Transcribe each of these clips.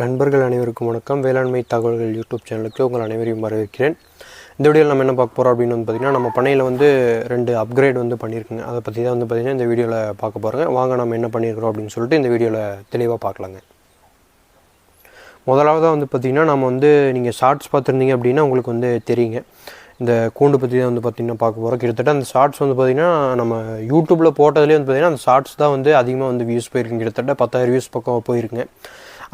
நண்பர்கள் அனைவருக்கும் வணக்கம். வேளாண்மை தகவல்கள் யூடியூப் சேனலுக்கு உங்கள் அனைவரையும் வரவேற்கிறேன். இந்த வீடியோவில் நம்ம என்ன பார்க்க போகிறோம் அப்படின்னு வந்து பார்த்திங்கன்னா நம்ம பண்ணையில் வந்து ரெண்டு அப்கிரேட் வந்து பண்ணியிருக்குங்க. அதை பற்றி தான் வந்து பார்த்திங்கன்னா இந்த வீடியோவில் பார்க்க போகிறோங்க வாங்க நம்ம என்ன பண்ணியிருக்கிறோம் அப்படின்னு சொல்லிட்டு இந்த வீடியோவில் தெளிவாக பார்க்கலாங்க. முதலாவதாக வந்து பார்த்திங்கன்னா நம்ம வந்து நீங்கள் ஷார்ட்ஸ் பார்த்துருந்தீங்க அப்படின்னா உங்களுக்கு வந்து தெரியுங்க. இந்த கூண்டு பற்றி தான் வந்து பார்த்திங்கன்னா பார்க்க போகிறோம் கிட்டத்தட்ட அந்த ஷார்ட்ஸ் வந்து பார்த்திங்கன்னா நம்ம யூடியூப்பில் போட்டதுலேயே வந்து பார்த்திங்கன்னா அந்த ஷார்ட்ஸ் தான் வந்து அதிகமாக வந்து வியூஸ் போயிருக்குங்க. கிட்டத்தட்ட பத்தாயிரம் வியூஸ் பக்கம் போயிருக்குங்க.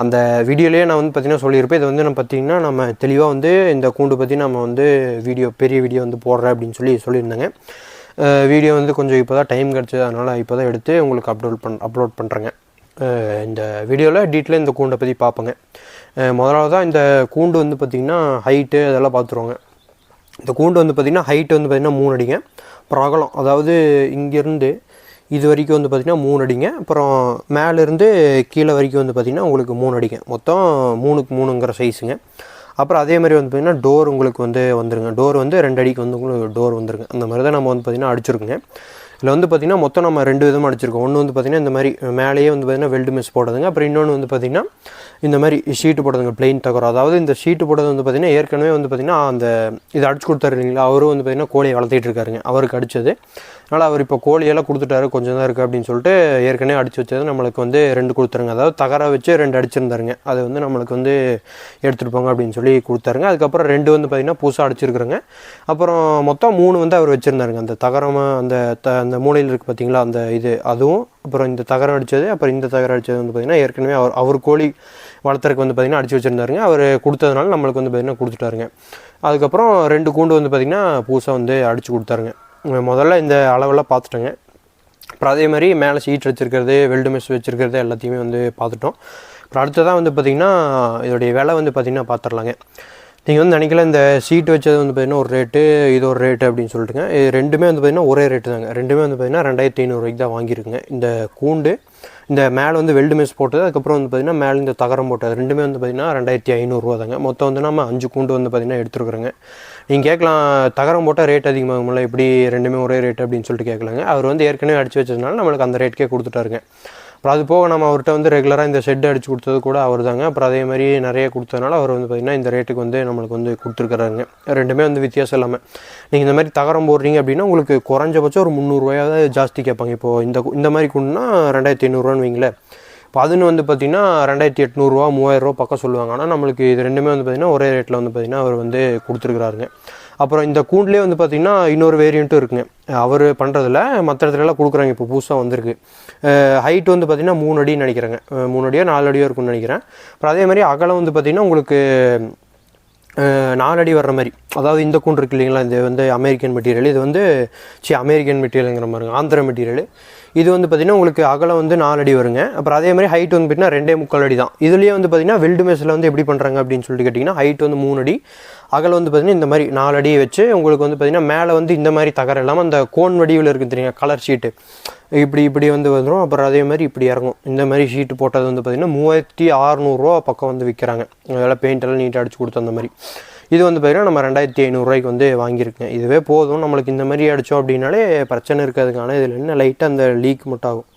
அந்த வீடியோலேயே நான் வந்து பார்த்திங்கன்னா சொல்லியிருப்பேன். இதை வந்து நம்ம பார்த்திங்கன்னா நம்ம தெளிவாக வந்து இந்த கூண்டு பற்றி நம்ம வந்து வீடியோ பெரிய வீடியோ வந்து போடுறேன் அப்படின்னு சொல்லி சொல்லியிருந்தேங்க. வீடியோ வந்து கொஞ்சம் இப்போ தான் டைம் கிடச்சது. அதனால் இப்போ தான் எடுத்து உங்களுக்கு அப்லோட் பண் அப்லோட் பண்ணுறேங்க இந்த வீடியோவில் டீட்டெயிலாக இந்த கூண்டை பற்றி பார்ப்போங்க முதலாவதாக இந்த கூண்டு வந்து பார்த்திங்கன்னா ஹைட்டு அதெல்லாம் பார்த்துருவாங்க இந்த கூண்டு வந்து பார்த்திங்கன்னா ஹைட்டு வந்து பார்த்திங்கன்னா மூணு அடிங்க. அப்புறம் அகலம் அதாவது இங்கேருந்து இது வரைக்கும் வந்து பார்த்திங்கன்னா மூணு அடிங்க அப்புறம் மேலேருந்து கீழே வரைக்கும் வந்து பார்த்திங்கன்னா உங்களுக்கு மூணு அடிங்க மொத்தம் மூணுக்கு மூணுங்கிற சைஸுங்க அப்புறம் அதே மாதிரி வந்து பார்த்திங்கன்னா டோர் உங்களுக்கு வந்து வந்துருங்க டோர் வந்து ரெண்டு அடிக்கு வந்து உங்களுக்கு டோர் வந்துருங்க அந்த மாதிரி தான் நம்ம வந்து பார்த்திங்கன்னா அடிச்சிருக்குங்க இதில் வந்து பார்த்திங்கன்னா மொத்தம் நம்ம ரெண்டு விதமாக அடிச்சிருக்கோம் ஒன்று வந்து பார்த்திங்கன்னா இந்த மாதிரி மேலேயே வந்து பார்த்திங்கன்னா வெல்டு மெஸ் போடுதுங்க அப்புறம் இன்னொன்று வந்து பார்த்திங்கன்னா இந்த மாதிரி ஷீட்டு போடுறதுங்க பிளெயின் தகரம் அதாவது இந்த ஷீட்டு போடுறது வந்து பார்த்திங்கன்னா ஏற்கனவே வந்து பார்த்திங்கன்னா அந்த இது அடிச்சு கொடுத்தாரு இல்லைங்களா அவரும் வந்து பார்த்திங்கன்னா கோழியை வளர்த்திட்டு இருக்காருங்க அவருக்கு அடித்தது அதனால் அவர் இப்போ கோழியெல்லாம் கொடுத்துட்டாரு கொஞ்சம் தான் இருக்குது அப்படின்னு சொல்லிட்டு ஏற்கனவே அடித்து வச்சது நம்மளுக்கு வந்து ரெண்டு கொடுத்துருங்க. அதாவது தகர வச்சு ரெண்டு அடிச்சிருந்தாருங்க. அது வந்து நம்மளுக்கு வந்து எடுத்துகிட்டு போங்க அப்படின்னு சொல்லி கொடுத்தாருங்க. அதுக்கப்புறம் ரெண்டு வந்து பார்த்திங்கன்னா புதுசாக அடிச்சிருக்குறேங்க. அப்புறம் மொத்தம் மூணு வந்து அவர் வச்சுருந்தாருங்க. அந்த தகரமாக அந்த த அந்த மூலையில் இருக்குது பார்த்திங்களா அந்த இது அதுவும். அப்புறம் இந்த தகரம் அடித்தது அப்புறம் இந்த தகரம் அடித்தது வந்து பார்த்திங்கன்னா ஏற்கனவே அவர் அவர் கோழி வளர்த்துறதுக்கு வந்து பார்த்திங்கன்னா அடித்து வச்சுருந்தாருங்க. அவர் கொடுத்ததுனால நம்மளுக்கு வந்து பார்த்திங்கன்னா கொடுத்துட்டாருங்க. அதுக்கப்புறம் ரெண்டு கூண்டு வந்து பார்த்திங்கன்னா புதுசாக வந்து அடித்து கொடுத்தாருங்க. முதல்ல இந்த அளவெல்லாம் பார்த்துட்டோங்க. அப்புறம் அதே மாதிரி மேலே சீட் வச்சுருக்கிறது வெல்டு மெஸ் வச்சுருக்கிறது எல்லாத்தையுமே வந்து பார்த்துட்டோம். அப்புறம் அடுத்ததாக வந்து பார்த்திங்கன்னா இதோடைய விலை வந்து பார்த்திங்கன்னா பார்த்துடலாங்க. நீங்கள் வந்து நினைக்கல இந்த சீட் வச்சது வந்து பார்த்திங்கன்னா ஒரு ரேட்டு இது ஒரு ரேட்டு அப்படின்னு சொல்லிட்டுங்க. இது ரெண்டுமே வந்து பார்த்திங்கன்னா ஒரே ரேட்டு தாங்க. ரெண்டுமே வந்து பார்த்திங்கன்னா ரெண்டாயிரத்தி ஐநூறுரூவாய்க்கு தான் வாங்கியிருக்குங்க. இந்த கூண்டு இந்த மேலே வந்து வெல்டு மெஸ் போட்டது அதுக்கப்புறம் வந்து பார்த்திங்கன்னா மேலே இந்த தகரம் போட்டது ரெண்டுமே வந்து பார்த்திங்கன்னா ரெண்டாயிரத்தி ஐநூறுரூவா தாங்க. மொத்தம் வந்து நம்ம அஞ்சு கூண்டு வந்து பார்த்திங்கன்னா எடுத்துருக்குறோங்க. நீங்கள் கேட்கலாம் தகரம் போட்டால் ரேட் அதிகமாகும்ல எப்படி ரெண்டுமே ஒரே ரேட் அப்படின்னு சொல்லிட்டு கேட்கலாங்க. அவர் வந்து ஏற்கனவே அடித்து வச்சதுனால நம்மளுக்கு அந்த ரேட்டுக்கே கொடுத்துட்டாருங்க. அப்புறம் அது போக நம்ம அவர்கிட்ட வந்து ரெகுலராக இந்த ஷெட் அடித்து கொடுத்தது கூட அவர் தாங்க அப்புறம் அதே மாதிரி நிறைய கொடுத்ததுனால அவர் வந்து பார்த்திங்கன்னா இந்த ரேட்டுக்கு வந்து நம்மளுக்கு வந்து கொடுத்துருக்குறாருங்க. ரெண்டுமே வந்து வித்தியாசம் இல்லாமல் நீங்கள் இந்த மாதிரி தகரம் போடுறீங்க அப்படின்னா உங்களுக்கு குறைஞ்சபட்சம் ஒரு முந்நூறுரூவாயாவது ஜாஸ்தி கேட்பாங்க. இப்போது இந்த இந்த மாதிரி கொண்டுனா ரெண்டாயிரத்தி ஐநூறுரூவான்னு வைங்களேன். இப்போ அதுன்னு வந்து பார்த்திங்கன்னா ரெண்டாயிரத்தி எட்நூறுரூவா மூவாயிரரூவா பக்கம் சொல்லுவாங்க. ஆனால் நம்மளுக்கு இது ரெண்டுமே வந்து பார்த்திங்கன்னா ஒரே ரேட்டில் வந்து பார்த்திங்கன்னா அவர் வந்து கொடுத்துருக்குறாருங்க. அப்புறம் இந்த கூண்டுலேயே வந்து பார்த்திங்கன்னா இன்னொரு வேரியண்ட்டும் இருக்குங்க. அவர் பண்ணுறதில் மற்ற இடத்துலலாம் கொடுக்குறாங்க. இப்போ புதுசாக வந்திருக்கு. ஹைட் வந்து பார்த்திங்கன்னா மூணு அடின்னு நினைக்கிறேங்க. மூணு அடியோ நாலு அடியோ இருக்கும்னு நினைக்கிறேன். அப்புறம் அதே மாதிரி அகலம் வந்து பார்த்திங்கன்னா உங்களுக்கு நாலு அடி வர்ற மாதிரி. அதாவது இந்த கூண்டு இருக்கு இல்லைங்களா? இது வந்து அமெரிக்கன் மெட்டீரியல் இது வந்து சி அமெரிக்கன் மெட்டீரியலுங்கிற மாதிரி ஆந்திர மெட்டீரியல் இது வந்து பார்த்திங்கன்னா உங்களுக்கு அகலம் வந்து நாலு அடி வருங்க. அப்புறம் அதே மாதிரி ஹைட் வந்து பார்த்திங்கன்னா ரெண்டே முக்கால் அடி தான் இதுலேயே வந்து பார்த்திங்கன்னா வெல்டு மேஸில் வந்து எப்படி பண்ணுறாங்க அப்படின்னு சொல்லிட்டு கேட்டிங்கன்னா ஹைட் வந்து மூணு அடி அகல் வந்து பார்த்திங்கன்னா இந்த மாதிரி நாலு அடி வச்சு உங்களுக்கு வந்து பார்த்திங்கன்னா மேலே வந்து இந்த மாதிரி தகரம் இல்லாமல் அந்த கோன் வடிவில் இருக்குது தெரியுங்க கலர் ஷீட்டு இப்படி இப்படி வந்து வந்துடும் அப்புறம் அதே மாதிரி இப்படி இறங்கும். இந்த மாதிரி ஷீட்டு போட்டது வந்து பார்த்திங்கன்னா மூவாயிரத்தி அறநூறுவா பக்கம் வந்து விற்கிறாங்க அதெல்லாம் பெயிண்டெல்லாம் நீட்டாக அடிச்சு கொடுத்து அந்த மாதிரி. இது வந்து பார்த்திங்கன்னா நம்ம ரெண்டாயிரத்தி ஐநூறுரூவாய்க்கு வந்து வாங்கியிருக்கேன். இதுவே போதும். நம்மளுக்கு இந்த மாதிரி அடித்தோம் அப்படின்னாலே பிரச்சனை இருக்காதுக்கான இதில் என்ன லைட்டாக அந்த லீக் மட்டும் ஆகும்.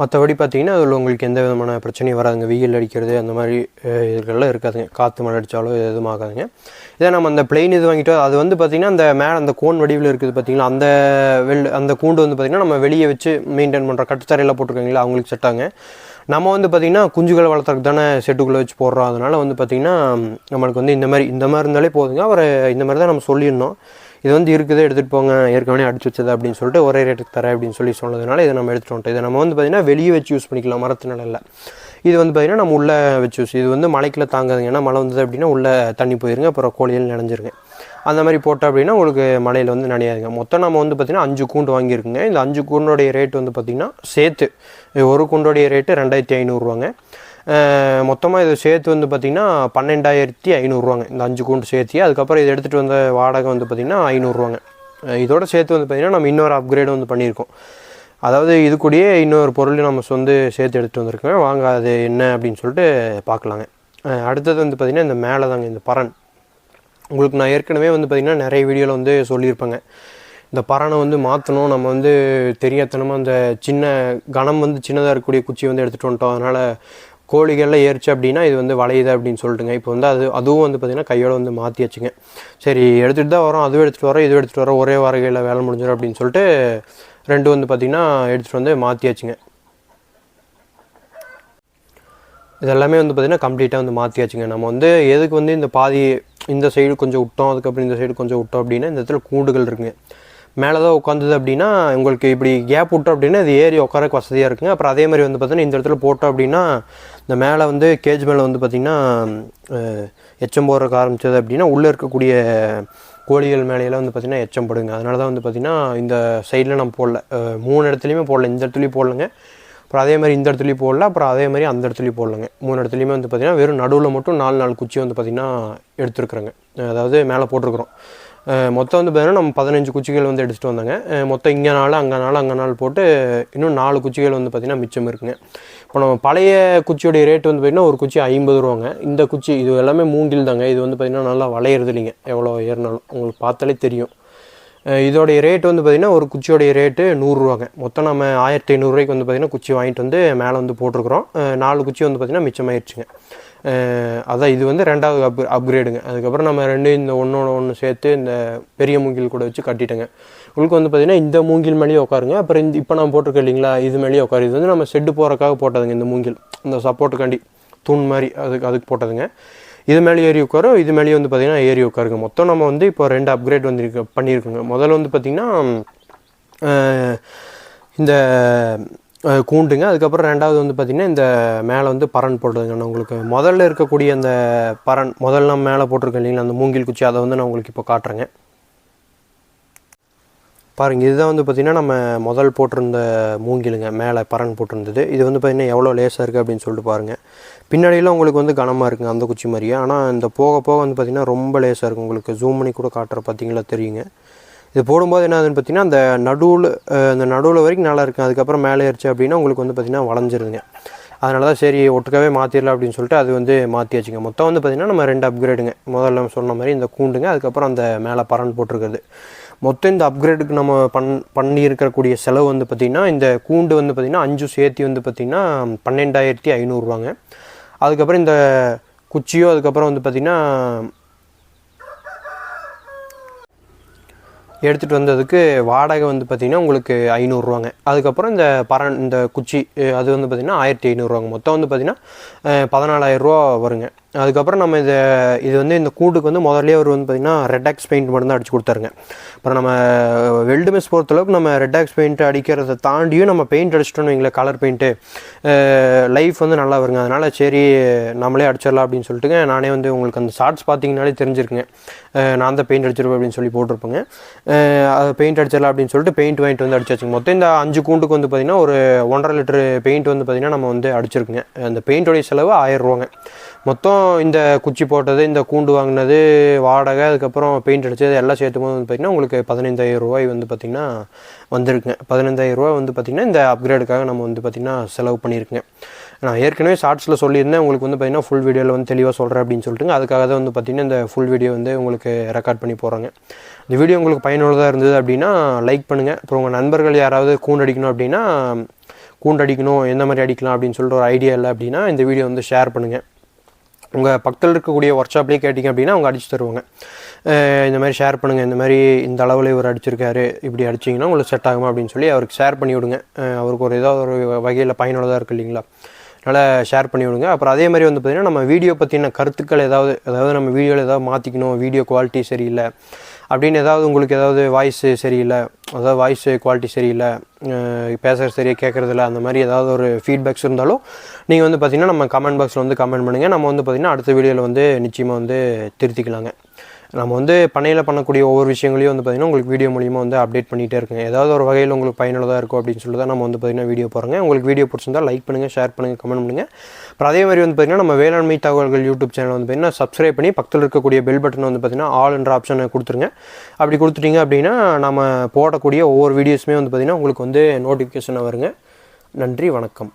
மற்றபடி பார்த்தீங்கன்னா அதில் உங்களுக்கு எந்த விதமான பிரச்சனையும் வராதுங்க. வெயில் அடிக்கிறது அந்த மாதிரி இதுக்கெல்லாம் இருக்காதுங்க. காற்று மழை அடித்தாலோ எதுவும் ஆகாதுங்க. இதே நம்ம அந்த பிளெயின் இது வாங்கிட்டோம். அது வந்து பார்த்திங்கன்னா அந்த மேலே அந்த கோன் வடிவில் இருக்குது பார்த்திங்களா? அந்த வெள் அந்த கூண்டு வந்து பார்த்திங்கன்னா நம்ம வெளியே வச்சு மெயின்டைன் பண்ணுற கட்டுத்தரையெல்லாம் போட்டிருக்காங்களா? அவங்களுக்கு செட்டாங்க. நம்ம வந்து பார்த்திங்கன்னா குஞ்சுகளை வளர்த்துறதுக்கு தானே செட்டுக்குள்ளே வச்சு போடுறோம். அதனால் வந்து பார்த்திங்கன்னா நம்மளுக்கு வந்து இந்த மாதிரி இந்த மாதிரி இருந்தாலே போதுங்க. அவரை இந்த மாதிரி தான் நம்ம சொல்லியிருந்தோம். இது வந்து இருக்குது எடுத்துகிட்டு போங்க ஏற்கனவே அடிச்சு வச்சது அப்படின்னு சொல்லிட்டு ஒரே ரேட்டுக்கு தரேன் அப்படின்னு சொல்லி சொன்னதுனால இதை நம்ம எடுத்துகிட்டு வந்துட்டோம். இதை நம்ம வந்து பார்த்திங்கன்னா வெளியே வச்சு யூஸ் பண்ணிக்கலாம் மரத்து நிலையில் இது வந்து பார்த்திங்கன்னா நம்ம உள்ளே வச்சு யூஸ் இது வந்து மலைக்கில் தாங்காதுங்க. ஏன்னா மழை வந்தது அப்படின்னா உள்ளே தண்ணி போயிருங்க அப்புறம் கோழியில் நினைஞ்சிருங்க. அந்த மாதிரி போட்டோம் அப்படின்னா உங்களுக்கு மலையில் வந்து நனையாதுங்க. மொத்தம் நம்ம வந்து பார்த்திங்கன்னா அஞ்சு கூண்டு வாங்கியிருக்குங்க. இந்த அஞ்சு கூண்டோடைய ரேட் வந்து பார்த்திங்கன்னா சேர்த்து ஒரு கூண்டோடைய ரேட்டு ரெண்டாயிரத்தி ஐநூறுரூவாங்க மொத்தமாக இதை சேர்த்து வந்து பார்த்திங்கன்னா பன்னெண்டாயிரத்தி ஐநூறுரூவாங்க இந்த அஞ்சு கூண்டு சேர்த்து. அதுக்கப்புறம் இதை எடுத்துகிட்டு வந்த வாடகை வந்து பார்த்திங்கன்னா ஐநூறுரூவாங்க இதோட சேர்த்து வந்து பார்த்திங்கன்னா நம்ம இன்னொரு அப்கிரேடு வந்து பண்ணியிருக்கோம். அதாவது இது கூடயே இன்னொரு பொருள் நம்ம வந்து சேர்த்து எடுத்துகிட்டு வந்திருக்கோம் வாங்க அது என்ன அப்படின்னு சொல்லிட்டு பார்க்கலாங்க. அடுத்தது வந்து பார்த்திங்கன்னா இந்த மேலே தாங்க இந்த பரன் உங்களுக்கு நான் ஏற்கனவே வந்து பார்த்திங்கன்னா நிறைய வீடியோவில் வந்து சொல்லியிருப்பேங்க. இந்த பறனை வந்து மாற்றணும் நம்ம வந்து தெரியாதனமாக அந்த சின்ன கணம் வந்து சின்னதாக இருக்கக்கூடிய குச்சி வந்து எடுத்துகிட்டு வந்துட்டோம். அதனால் கோழிகள்லாம் ஏறிச்சு அப்படின்னா இது வந்து வளையுது அப்படின்னு சொல்லிட்டுங்க. இப்போ வந்து அது அதுவும் வந்து பார்த்திங்கன்னா கையோடு வந்து மாற்றி வச்சுங்க சரி எடுத்துகிட்டு தான் வரோம். அதுவும் எடுத்துகிட்டு வரோம் இதுவும் எடுத்துகிட்டு வரோம். ஒரே வாரகையில் வேலை முடிஞ்சிடும் அப்படின்னு சொல்லிட்டு ரெண்டு வந்து பார்த்திங்கன்னா எடுத்துகிட்டு வந்து மாற்றியாச்சுங்க இதெல்லாமே வந்து பார்த்திங்கன்னா கம்ப்ளீட்டாக வந்து மாற்றியாச்சுங்க நம்ம வந்து எதுக்கு வந்து இந்த பாதி இந்த சைடு கொஞ்சம் விட்டோம் அதுக்கப்புறம் இந்த சைடு கொஞ்சம் விட்டோம் அப்படின்னா இந்த இடத்துல கூண்டுகள் இருக்குங்க. மேலே தான் உட்காந்துது அப்படின்னா உங்களுக்கு இப்படி கேப் விட்டோம் அப்படின்னா இது ஏறி உட்காரக்கு வசதியாக இருக்குங்க. அப்புறம் அதே மாதிரி வந்து பார்த்தீங்கன்னா இந்த இடத்துல போட்டோம் அப்படின்னா இந்த மேலே வந்து கேஜ் மேலே வந்து பார்த்திங்கன்னா எச்சம் போடுறக்கு ஆரம்பிச்சது அப்படின்னா உள்ளே இருக்கக்கூடிய கோழிகள் மேலையெல்லாம் வந்து பார்த்திங்கன்னா எச்சம் படுங்க. அதனால தான் வந்து பார்த்திங்கன்னா இந்த சைடில் நம்ம போடல. மூணு இடத்துலையுமே போடல. இந்த இடத்துலையும் போடலங்க. அப்புறம் அதே மாதிரி இந்த இடத்துலையும் போடல. அப்புறம் அதே மாதிரி அந்த இடத்துலையும் போடலங்க. மூணு இடத்துலையுமே வந்து பார்த்திங்கன்னா வெறும் நடுவில் மட்டும் நாலு நாலு குச்சி வந்து பார்த்திங்கன்னா எடுத்துருக்குறோங்க. அதாவது மேலே போட்டிருக்கிறோம். மொத்தம் வந்து பார்த்திங்கன்னா நம்ம பதினஞ்சு குச்சிகள் வந்து எடுத்துகிட்டு வந்தாங்க. மொத்தம் இங்கே நாள் அங்கே நாள் அங்கே நாள் போட்டு இன்னும் நாலு குச்சிகள் வந்து பார்த்திங்கன்னா மிச்சம் இருக்குங்க. இப்போ நம்ம பழைய குச்சியோடைய ரேட் வந்து பார்த்திங்கன்னா ஒரு குச்சி ஐம்பது ரூபாங்க. இந்த குச்சி இது எல்லாமே மூங்கில் தாங்க. இது வந்து பார்த்திங்கன்னா நல்லா வளையிறது இல்லைங்க. எவ்வளோ ஏறினாலும். உங்களுக்கு பார்த்தாலே தெரியும். இதோடைய ரேட் வந்து பார்த்திங்கன்னா ஒரு குச்சியோடைய ரேட்டு நூறுரூவாங்க மொத்தம் நம்ம ஆயிரத்தி ஐநூறுரூவாய்க்கு வந்து பார்த்திங்கன்னா குச்சி வாங்கிட்டு வந்து மேலே வந்து போட்டிருக்கிறோம். நாலு குச்சி வந்து பார்த்திங்கன்னா மிச்சமாயிருச்சுங்க. அதான் இது வந்து ரெண்டாவது அப் அப்கிரேடுங்க அதுக்கப்புறம் நம்ம ரெண்டு இந்த ஒன்றோட ஒன்று சேர்த்து இந்த பெரிய மூங்கில் கூட வச்சு கட்டிட்டேங்க. உங்களுக்கு வந்து பார்த்திங்கன்னா இந்த மூங்கில் மேலேயே உட்காருங்க அப்புறம் இந்த இப்போ நம்ம போட்டிருக்கோம் இல்லைங்களா இது மேலேயே உட்காரு இது வந்து நம்ம செட்டு போகிறக்காக போட்டதுங்க இந்த மூங்கில். இந்த சப்போர்ட்டுக்காண்டி தூண் மாதிரி அதுக்கு அதுக்கு போட்டதுங்க. இது மேலே ஏறி உட்காரும் இது மேலேயே வந்து பார்த்திங்கன்னா ஏறி உட்காருங்க மொத்தம் நம்ம வந்து இப்போ ரெண்டு அப்கிரேட் வந்துருக்கு பண்ணியிருக்கோங்க. முதல்ல வந்து பார்த்திங்கன்னா இந்த கூண்டுங்க. அதுக்கப்புறம் ரெண்டாவது வந்து பார்த்திங்கன்னா இந்த மேலே வந்து பரன் போடுறதுங்க நான் உங்களுக்கு முதல்ல இருக்கக்கூடிய அந்த பரன் முதல்ல நம்ம மேலே போட்டிருக்கேன் இல்லைங்களா அந்த மூங்கில் குச்சி அதை வந்து நான் உங்களுக்கு இப்போ காட்டுறேங்க. பாருங்கள் இதுதான் வந்து பார்த்திங்கன்னா நம்ம முதல் போட்டிருந்த மூங்கிலுங்க. மேலே பரன் போட்டிருந்தது. இது வந்து பார்த்திங்கன்னா எவ்வளோ லேசாக இருக்குது அப்படின்னு சொல்லிட்டு பாருங்கள் பின்னாடியெல்லாம் உங்களுக்கு வந்து கனமாக இருக்குங்க அந்த குச்சி மாதிரியே. ஆனால் இந்த போக போக வந்து பார்த்திங்கன்னா ரொம்ப லேசாக இருக்கும் உங்களுக்கு ஜூம் பண்ணி கூட காட்டுற பார்த்தீங்களா தெரியுங்க. இது போடும்போது என்ன ஆகுதுன்னு பார்த்தீங்கன்னா அந்த நடுவில் அந்த நடுவில் வரைக்கும் நல்லா இருக்கும். அதுக்கப்புறம் மேலே ஏறிச்சு அப்படின்னா உங்களுக்கு வந்து பார்த்திங்கன்னா வளைஞ்சிருதுங்க. அதனால தான் சரி ஒட்டுக்காவே மாற்றிடலாம் அப்படின்னு சொல்லிட்டு அது வந்து மாற்றியாச்சுங்க மொத்தம் வந்து பார்த்திங்கன்னா நம்ம ரெண்டு அப்கிரேடுங்க முதல்ல நம்ம சொன்ன மாதிரி இந்த கூண்டுங்க அதுக்கப்புறம் அந்த மேலே பரன் போட்டிருக்கிறது. மொத்தம் இந்த அப்கிரேடுக்கு நம்ம பண் பண்ணி இருக்கக்கூடிய செலவு வந்து பார்த்திங்கன்னா இந்த கூண்டு வந்து பார்த்திங்கன்னா அஞ்சு சேர்த்தி வந்து பார்த்திங்கன்னா பன்னெண்டாயிரத்தி ஐநூறுரூவாங்க அதுக்கப்புறம் இந்த குச்சியோ அதுக்கப்புறம் வந்து பார்த்திங்கன்னா எடுத்துகிட்டு வந்ததுக்கு வாடகை வந்து பார்த்திங்கன்னா உங்களுக்கு ஐநூறுரூவாங்க. அதுக்கப்புறம் இந்த பரன் இந்த குச்சி அது வந்து பார்த்திங்கன்னா ஆயிரத்தி ஐநூறுரூவாங்க. மொத்தம் வந்து பார்த்திங்கன்னா பதினாலாயிரரூவா வருங்க. அதுக்கப்புறம் நம்ம இதை இது வந்து இந்த கூண்டுக்கு வந்து முதல்ல அவர் வந்து பார்த்திங்கன்னா ரெட் ஆக்ஸ் பெயிண்ட் மட்டும் தான் அடிச்சு கொடுத்தாருங்க. அப்புறம் நம்ம வெல்டு மிஸ் பொறுத்தளவுக்கு நம்ம ரெட் ஆக்ஸ் பெயிண்ட் அடிக்கிறத தாண்டியும் நம்ம பெயிண்ட் அடிச்சிட்டோம்னு வைங்களேன் கலர் பெயிண்ட்டு லைஃப் வந்து நல்லா வருங்க. அதனால் சரி நம்மளே அடிச்சிடலாம் அப்படின்னு சொல்லிட்டுங்க நானே வந்து உங்களுக்கு அந்த ஷார்ட்ஸ் பார்த்தீங்கனாலே தெரிஞ்சிருக்குங்க. நான் தான் பெயிண்ட் அடிச்சிருப்பேன் அப்படின்னு சொல்லி போட்டிருப்பேங்க. அது பெயிண்ட் அடிச்சிடலாம் அப்படின்னு சொல்லிட்டு பெயிண்ட் வாங்கிட்டு வந்து அடிச்சாச்சுங்க. மொத்தம் இந்த அஞ்சு கூண்டுக்கு வந்து பார்த்திங்கன்னா ஒரு ஒன்றரை லிட்டரு பெயிண்ட் வந்து பார்த்திங்கன்னா நம்ம வந்து அடிச்சிருக்குங்க. அந்த பெயிண்டோடைய செலவு ஆயிரம் ரூபாங்க. மொத்தம் இந்த குச்சி போட்டது இந்த கூண்டு வாங்கினது வாடகை அதுக்கப்புறம் பெயிண்ட் அடிச்சது எல்லாம் சேர்த்து போது வந்து பார்த்திங்கன்னா உங்களுக்கு பதினைந்தாயிரம் ரூபாய் வந்து பார்த்திங்கன்னா வந்திருக்குங்க. பதினைந்தாயிரம் ரூபாய் வந்து பார்த்திங்கன்னா இந்த அப்கிரேடுக்காக நம்ம வந்து பார்த்திங்கன்னா செலவு பண்ணியிருக்கேன் நான் ஏற்கனவே ஷார்ட்ஸில் சொல்லியிருந்தேன் உங்களுக்கு வந்து பார்த்திங்கன்னா ஃபுல் வீடியோவில் வந்து தெளிவாக சொல்கிறேன் அப்படின்னு சொல்லிட்டுங்க. அதுக்காக தான் வந்து பார்த்திங்கன்னா இந்த ஃபுல் வீடியோ வந்து உங்களுக்கு ரெக்கார்ட் பண்ணி போகிறாங்க இந்த வீடியோ உங்களுக்கு பயனுள்ளதாக இருந்தது அப்படின்னா லைக் பண்ணுங்கள் அப்புறம் உங்கள் நண்பர்கள் யாராவது கூண்டு அடிக்கணும் அப்படின்னா கூண்டடிக்கணும் எந்த மாதிரி அடிக்கலாம் அப்படின்னு சொல்லிட்டு ஒரு ஐடியா இல்லை அப்படின்னா இந்த வீடியோ வந்து ஷேர் பண்ணுங்கள் உங்கள் பக்கத்தில் இருக்கக்கூடிய ஒர்க் ஷாப்லேயே கேட்டிங்க அப்படின்னா அவங்க அடிச்சு தருவாங்க. இந்த மாதிரி ஷேர் பண்ணுங்கள் இந்த மாதிரி இந்த அளவில் இவர் அடிச்சிருக்காரு இப்படி அடிச்சிங்கன்னா உங்களுக்கு செட் ஆகுமா அப்படின்னு சொல்லி அவருக்கு ஷேர் பண்ணி விடுங்க. அவருக்கு ஒரு ஏதாவது ஒரு வகையில் பயனுள்ளதாக இருக்குது இல்லைங்களா? அதனால் ஷேர் பண்ணி விடுங்க. அப்புறம் அதே மாதிரி வந்து பார்த்திங்கன்னா நம்ம வீடியோ பற்றின கருத்துக்கள் ஏதாவது அதாவது நம்ம வீடியோவில் ஏதாவது மாற்றிக்கணும் வீடியோ குவாலிட்டி சரியில்லை அப்படின்னு ஏதாவது உங்களுக்கு ஏதாவது வாய்ஸு சரியில்லை அதாவது வாய்ஸ் குவாலிட்டி சரியில்லை பேசுகிறது சரியாக கேட்குறதில்ல அந்த மாதிரி ஏதாவது ஒரு ஃபீட்பேக்ஸ் இருந்தாலும் நீங்கள் வந்து பார்த்தீங்கன்னா நம்ம கமெண்ட் பாக்ஸில் வந்து கமெண்ட் பண்ணுங்கள் நம்ம வந்து பார்த்திங்கன்னா அடுத்த வீடியோவில் வந்து நிச்சயமாக வந்து திருத்திக்கலாங்க. நம்ம வந்து பண்ணையில் பண்ணக்கூடிய ஒவ்வொரு விஷயங்களையும் வந்து பார்த்திங்கன்னா உங்களுக்கு வீடியோ மூலியமாக வந்து அப்டேட் பண்ணிகிட்டே இருக்குங்க ஏதாவது ஒரு வகையில் உங்களுக்கு பயனுள்ளதாக இருக்கும் அப்படின்னு சொல்லி தான் நம்ம வந்து பார்த்திங்கன்னா வீடியோ போகிறோங்க உங்களுக்கு வீடியோ பிடிச்சிருந்தால் லைக் பண்ணுங்கள் ஷேர் பண்ணுங்கள் கமெண்ட் பண்ணுங்கள் அப்புறம் அதே மாதிரி வந்து பார்த்திங்கன்னா நம்ம வேளாண்மை தகவல்கள் யூடியூப் சேனல் வந்து பார்த்திங்கன்னா சப்ஸ்கிரைப் பண்ணி பக்கத்தில் இருக்கக்கூடிய பெல் பட்டன் வந்து பார்த்திங்கன்னா ஆல் என்ற ஆப்ஷனை கொடுத்துருங்க. அப்படி கொடுத்துட்டிங்க அப்படின்னா நம்ம போடக்கூடிய ஒவ்வொரு வீடியோஸுமே வந்து பார்த்திங்கன்னா உங்களுக்கு வந்து நோட்டிஃபிகேஷனாக வருங்க. நன்றி வணக்கம்.